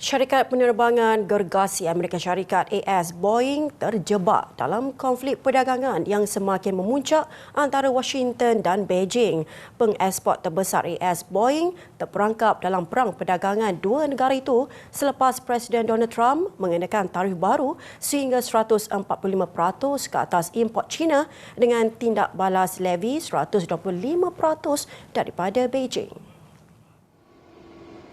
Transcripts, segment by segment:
Syarikat penerbangan gergasi Amerika Syarikat AS Boeing terjebak dalam konflik perdagangan yang semakin memuncak antara Washington dan Beijing. Pengeksport terbesar AS Boeing terperangkap dalam perang perdagangan dua negara itu selepas Presiden Donald Trump mengenakan tarif baru sehingga 145% ke atas import China dengan tindak balas levi 125% daripada Beijing.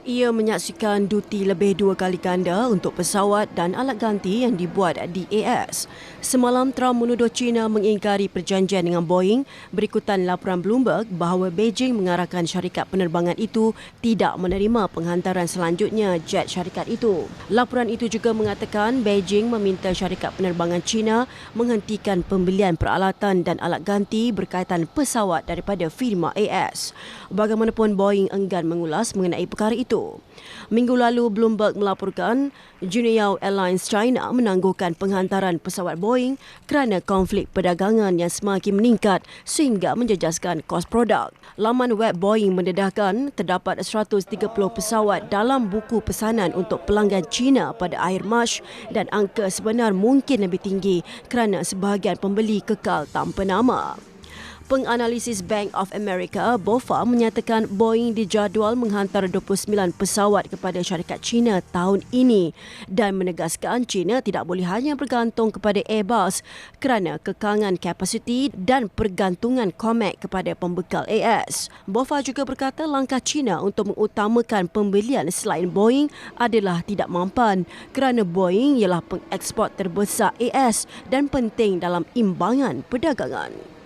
Ia menyaksikan duti lebih dua kali ganda untuk pesawat dan alat ganti yang dibuat di AS. Semalam Trump menuduh China mengingkari perjanjian dengan Boeing berikutan laporan Bloomberg bahawa Beijing mengarahkan syarikat penerbangan itu tidak menerima penghantaran selanjutnya jet syarikat itu. Laporan itu juga mengatakan Beijing meminta syarikat penerbangan China menghentikan pembelian peralatan dan alat ganti berkaitan pesawat daripada firma AS. Bagaimanapun Boeing enggan mengulas mengenai perkara itu itu. Minggu lalu Bloomberg melaporkan Juneyao Airlines China menangguhkan penghantaran pesawat Boeing kerana konflik perdagangan yang semakin meningkat sehingga menjejaskan kos produk. Laman web Boeing mendedahkan terdapat 130 pesawat dalam buku pesanan untuk pelanggan China pada akhir Mac dan angka sebenar mungkin lebih tinggi kerana sebahagian pembeli kekal tanpa nama. Penganalisis Bank of America, BOFA, menyatakan Boeing dijadual menghantar 29 pesawat kepada syarikat China tahun ini dan menegaskan China tidak boleh hanya bergantung kepada Airbus kerana kekangan kapasiti dan pergantungan COMAC kepada pembekal AS. BOFA juga berkata langkah China untuk mengutamakan pembelian selain Boeing adalah tidak mampan kerana Boeing ialah pengeksport terbesar AS dan penting dalam imbangan perdagangan.